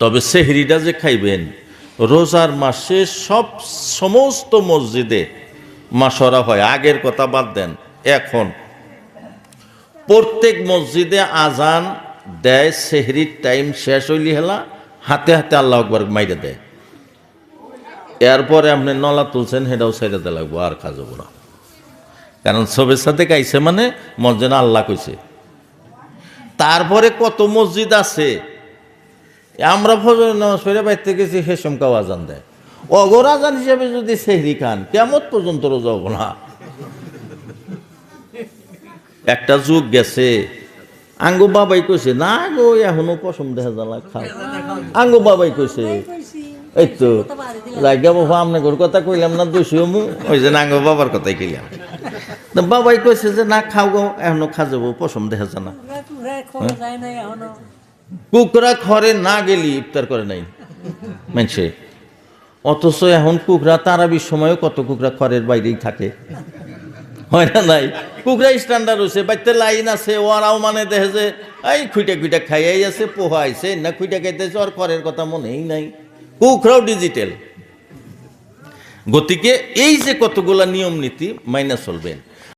তবে সেহরিটা যে খাইবেন, রোজার মাসে সব সমস্ত মসজিদে মাসরা হয়। আগের কথা বাদ দেন, এখন। প্রত্যেক মসজিদে আজান দেয়, সেহরির টাইম শেষ হইলি হেলা, হাতে হাতে আল্লাহ আকবর মাইরে দেয়। এরপরে আপনি নলা তুলছেন, সেটাও সাইডাতে লাগবো, আর কাজ হব না। কারণ সবের সাথে গাইছে মানে মসজিদ আল্লাহ কইছে। তারপরে কত মসজিদ আছে আমরা ফজর নামাজ পড়ে বাইতে গেছি হেসম কাও আজান দেয়। অগর আজান হিসেবে যদি সেহরি খান কেমন পর্যন্ত রোজা হব না। একটা যুগ গেছে আঙ্গু বাবাই কইছে না গো এখনও পশম দেখা জ্বালা খাও। আঙ্গু বাবাই কইছে এই তো জায়গা বাবা আপনার ঘর কথা কইলাম না দোষী মু? ওই যে আঙ্গু বাবার কথাই কইলাম। বাবাই কইছে যে না খাও গো এখনও খা যাব পশম দেখা জানা কুকরা ঘরে না গেলি ইফতার করে নাই। মানছে অথচ এখন কুকরা তারাবির সময়ও কত কুকরা ঘরের বাইরেই থাকে। হয় না নাই? কুকরা স্ট্যান্ডার্ড হয়েছে বাইতে লাইন আছে ওরাও মানে দেখে যে, এই খুঁইটা খুঁইটা খাইয়াই আছে, পোহা আইছে, না খুঁইটা খাইতেছে ওর ঘরের কথা মনেই নাই। কুকরাও ডিজিটাল গতিকে এই যে কতগুলা নিয়ম নীতি মাইনা চলবেন